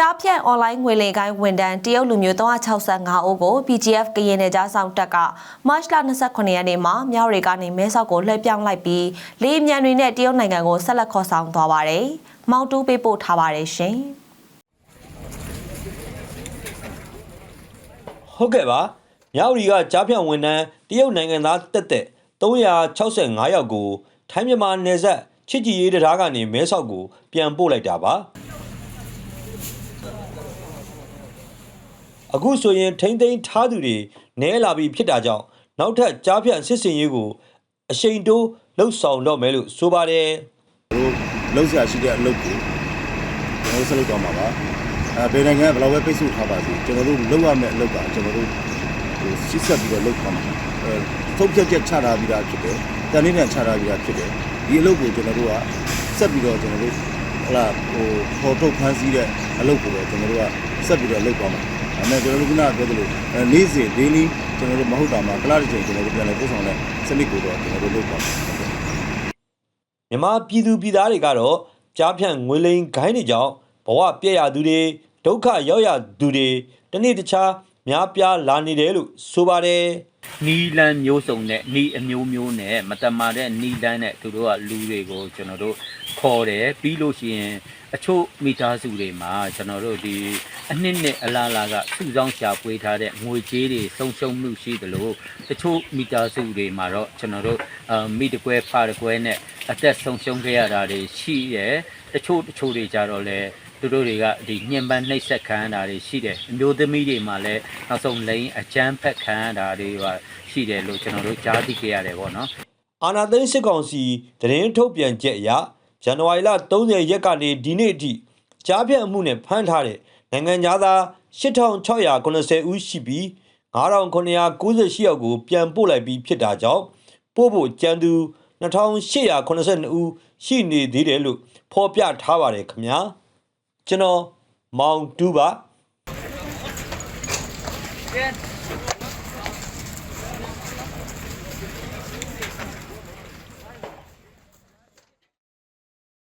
ကြားဖြန့်အွန်လိုင်းငွေလိမ်ကိုင်းဝန်တန်းတရုတ်လူမျိုး365ဦးကို PGF ကရင်နယ်ကြားဆောင်တပ်ကမတ်လ29ရက်နေ့မှာမြောက်ရီကနေမဲဆောက်ကိုလှည့်ပြောင်းလိုက်ပြီးလေအမြန်တွေနဲ့တရုတ်နိုင်ငံကိုဆက်လက်ခေါ်ဆောင်သွားပါတယ်။မောင်တူးပေးပို့ထားပါတယ်ရှင်။ဟုတ်ကဲ့ပါမြောက်ရီကကြားဖြန့်ဝန်ထမ်းတရုတ်နိုင်ငံသားတက်တက်365ယောက်ကိုထိုင်းမြန်မာနယ်စပ်ချစ်ကြည်ရေးတရားကနေမဲဆောက်ကိုပြန်ပို့လိုက်တာပါ အခုဆိုရင်ထိမ့်သိမ်းထားသူတွေနဲလာပြီးဖြစ်တာကြောင့်နောက်ထပ်ကြားဖြန့်စစ်စင်ရေးကိုအရှိန်တိုးလှုပ်ဆောင်တော့မယ်လို့ဆိုပါတယ်တို့လှုပ်ရှားရှိတဲ့အလုပ်ကိုကျွန်တော်တို့ဆက်လုပ်သွားမှာပါအဲဘယ်နိုင်ငံကဘယ်လောက်ပဲပိတ်ဆို့ထားပါစေကျွန်တော်တို့လုပ်ရမယ့်အလုပ်ကကျွန်တော်တို့ဟိုရှစ်ဆက်ပြီးတော့လုပ်သွားမှာအဲထုတ်ပြတ်ချက်ချထားပြီးသားဖြစ်တယ်တန်လေးတန်ချထားပြီးသားဖြစ်တယ်ဒီအလုပ်ကိုကျွန်တော်တို့ကဆက်ပြီးတော့ကျွန်တော်တို့ဟလာဟိုပေါ်ထုတ်ဖန်ဆီးတဲ့အလုပ်ကိုပဲကျွန်တော်တို့ကဆက်ပြီးတော့လုပ်သွားမှာ အဲမဲ့ကျွန်တော်တို့ကပြောသလိုအဲနေ့စဉ် daily ကျွန်တော်တို့မဟုတ်တာမှာကလာတစ်ချိန်ကျွန်တော်တို့ပြန်လည်ပို့ဆောင်တဲ့စနစ်ကိုတော့ကျွန်တော်တို့လုပ်သွားမှာမြန်မာပြည်သူပြည်သားတွေကတော့ကြားဖြန့်ငွေလိမ်ဂိုင်းတွေကြောင့်ဘဝပြည့်ရသူတွေဒုက္ခရောက်ရသူတွေတနေ့တခြားများပြားလာနေတယ်လို့ဆိုပါတယ် နီလန်းမျိုးစုံနဲ့နီအမျိုးမျိုးနဲ့မတမာတဲ့နီလန်းနဲ့သူတို့ကလူတွေကိုကျွန်တော်တို့ခေါ်တယ်ပြီးလို့ရှိရင်အချို့မိသားစုတွေမှာကျွန်တော်တို့ဒီအနှစ်နှစ်အလားလားကစုဆောင်းရှာပွေးထားတဲ့ငွေကြေးတွေဆုံးရှုံးမှုရှိသလိုတချို့မိသားစုတွေမှာတော့ကျွန်တော်တို့အမိတကွဲဖာတကွဲနဲ့အသက်ဆုံးရှုံးခဲ့ရတာတွေရှိတယ်တချို့တချို့တွေကြတော့လေ သူတို့တွေကဒီညှဉ်းပန်းနှိပ်စက်ခံရတာတွေရှိတယ်အမျိုးသမီးတွေမှာလည်းနောက်ဆုံးလိန်အကြမ်းဖက်ခံရတာတွေပါရှိတယ်လို့ကျွန်တော်တို့ကြားသိခဲ့ရတယ်ပေါ့နော်အာနာသိန်းစစ်ကောင်စီသတင်းထုတ်ပြန်ချက်အရဇန်နဝါရီလ30ရက်ကနေဒီနေ့အထိကြားဖြန့်အမှုနဲ့ဖမ်းထားတဲ့နိုင်ငံသား8690ဦးရှိပြီး9998ယောက်ကိုပြန်ပို့လိုက်ပြီးဖြစ်တာကြောင့်ပို့ဖို့ကြံသူ2882ဦးရှိနေသေးတယ်လို့ဖော်ပြထားပါတယ်ခင်ဗျာ ကျွန်တော်မောင်တူးပါ